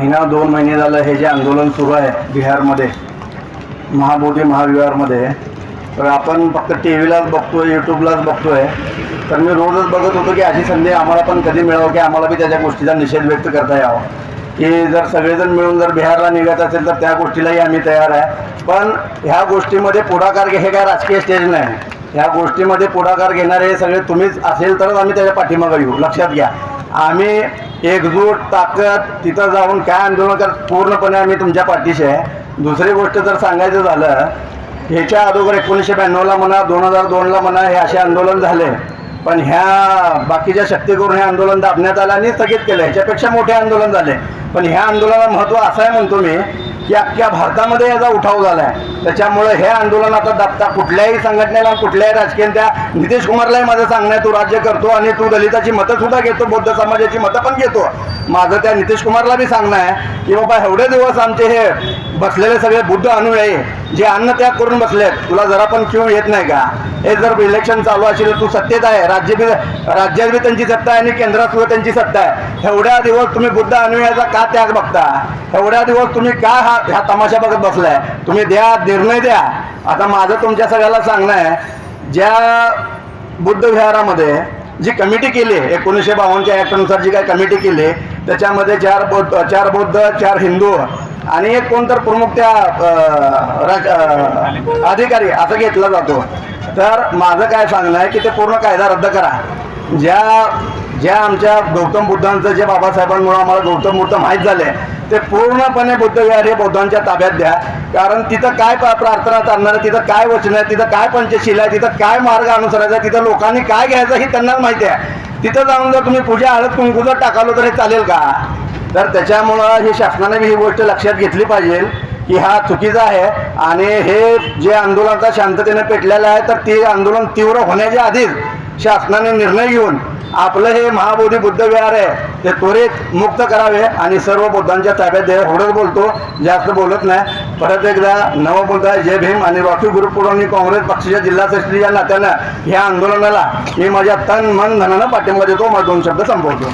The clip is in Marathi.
महिना दोन महिने झालं हे जे आंदोलन सुरू आहे बिहारमध्ये महाबोधी महाविहारमध्ये. तर आपण फक्त टी व्हीलाच बघतोय यूट्यूबलाच बघतोय. तर मी रोजच बघत होतो की अशी संधी आम्हाला पण कधी मिळावं की आम्हाला बी त्याच्या गोष्टीचा निषेध व्यक्त करता यावा. की जर सगळेजण मिळून जर बिहारला निघत असेल तर त्या गोष्टीलाही आम्ही तयार आहे. पण ह्या गोष्टीमध्ये पुढाकार घे हे काय राजकीय स्टेज नाही. ह्या गोष्टीमध्ये पुढाकार घेणारे हे सगळे तुम्हीच असेल तरच आम्ही त्याच्या पाठीमागं येऊ. लक्षात घ्या. आम्ही एकजूट ताकद तिथं जाऊन काय आंदोलन कर पूर्णपणे आम्ही तुमच्या पाठीशी आहे. दुसरी गोष्ट जर सांगायचं झालं ह्याच्या अगोदर एकोणीसशे ब्याण्णवला म्हणा दोन हजार दोनला म्हणा हे असे आंदोलन झाले. पण ह्या बाकीच्या शक्ती करून हे आंदोलन दाबण्यात आलं आणि स्थगित केलं. ह्याच्यापेक्षा मोठे आंदोलन झाले. पण ह्या आंदोलनाला महत्त्व असं आहे म्हणतो मी की अख्ख्या भारतामध्ये याचा उठाव झाला आहे त्याच्यामुळे हे आंदोलन आता दाबता कुठल्याही संघटनेला कुठल्याही राजकीय त्या नितीश कुमारलाही माझं सांगणं आहे तू राज्य करतो आणि तू दलिताची मतं सुद्धा घेतो बौद्ध समाजाची मतं पण घेतो. माझं त्या नितीश कुमारला बी सांगणं आहे की बाबा एवढे दिवस आमचे हे बसलेले सगळे बुद्ध अनुयायी जे अन्नत्याग करून बसलेत तुला जरा पण क्यू येत नाही का? हे जर इलेक्शन चालू असेल तर तू सत्तेत आहे. राज्य बी राज्यात बी त्यांची सत्ता आहे आणि केंद्रात सुद्धा त्यांची सत्ता आहे. एवढ्या दिवस तुम्ही बुद्ध अनुयायाचा का त्याग बघता? एवढ्या दिवस तुम्ही का हा ह्या तमाशा बघत बसलाय? तुम्ही द्या निर्णय द्या. आता माझं तुमच्या सगळ्याला सांगणं आहे ज्या बुद्ध विहारामध्ये जी कमिटी केली एकोणीसशे बावन्नच्या ॲक्टनुसार जी काय कमिटी केली त्याच्यामध्ये चार बौद्ध चार बौद्ध चार हिंदू आणि एक कोण तर प्रमुख त्या अधिकारी असं घेतला जातो. तर माझं काय सांगणं आहे की ते पूर्ण कायदा रद्द करा. ज्या ज्या आमच्या गौतम बुद्धांचं जे बाबासाहेबांमुळे आम्हाला गौतम बुद्ध माहीत झाले ते पूर्णपणे बुद्धविहार हे बौद्धांच्या ताब्यात द्या. कारण तिथं काय प्रार्थना चालणार आहे तिथं काय वचन आहे तिथं काय पंचशील आहे तिथं काय मार्ग अनुसरायचा आहे तिथं लोकांनी काय घ्यायचं हे त्यांनाच माहिती आहे. तिथं जाऊन जर तुम्ही पूजा हळद कुंकू जर टाकालो तर हे चालेल का? तर त्याच्यामुळं ही शासनाने ही गोष्ट लक्षात घेतली पाहिजे की हा चुकीचा आहे आणि हे जे आंदोलनाचा शांततेने पेटलेलं आहे तर ते आंदोलन तीव्र होण्याच्या आधीच शासनाने निर्णय घेऊन आपलं हे महाबोधी बुद्ध विहार आहे ते त्वरित मुक्त करावे आणि सर्व बुद्धांच्या ताब्यात द्यावे. एवढंच बोलतो जास्त बोलत नाही. परत एकदा नवबुद्ध जय भीम आणि रॉकी गुरुपुरांनी काँग्रेस पक्षाच्या जिल्हा सचिव या नात्यानं ह्या आंदोलनाला मी माझ्या तन मन धनानं पाठिंबा देतो. मला दोन शब्द संपवतो.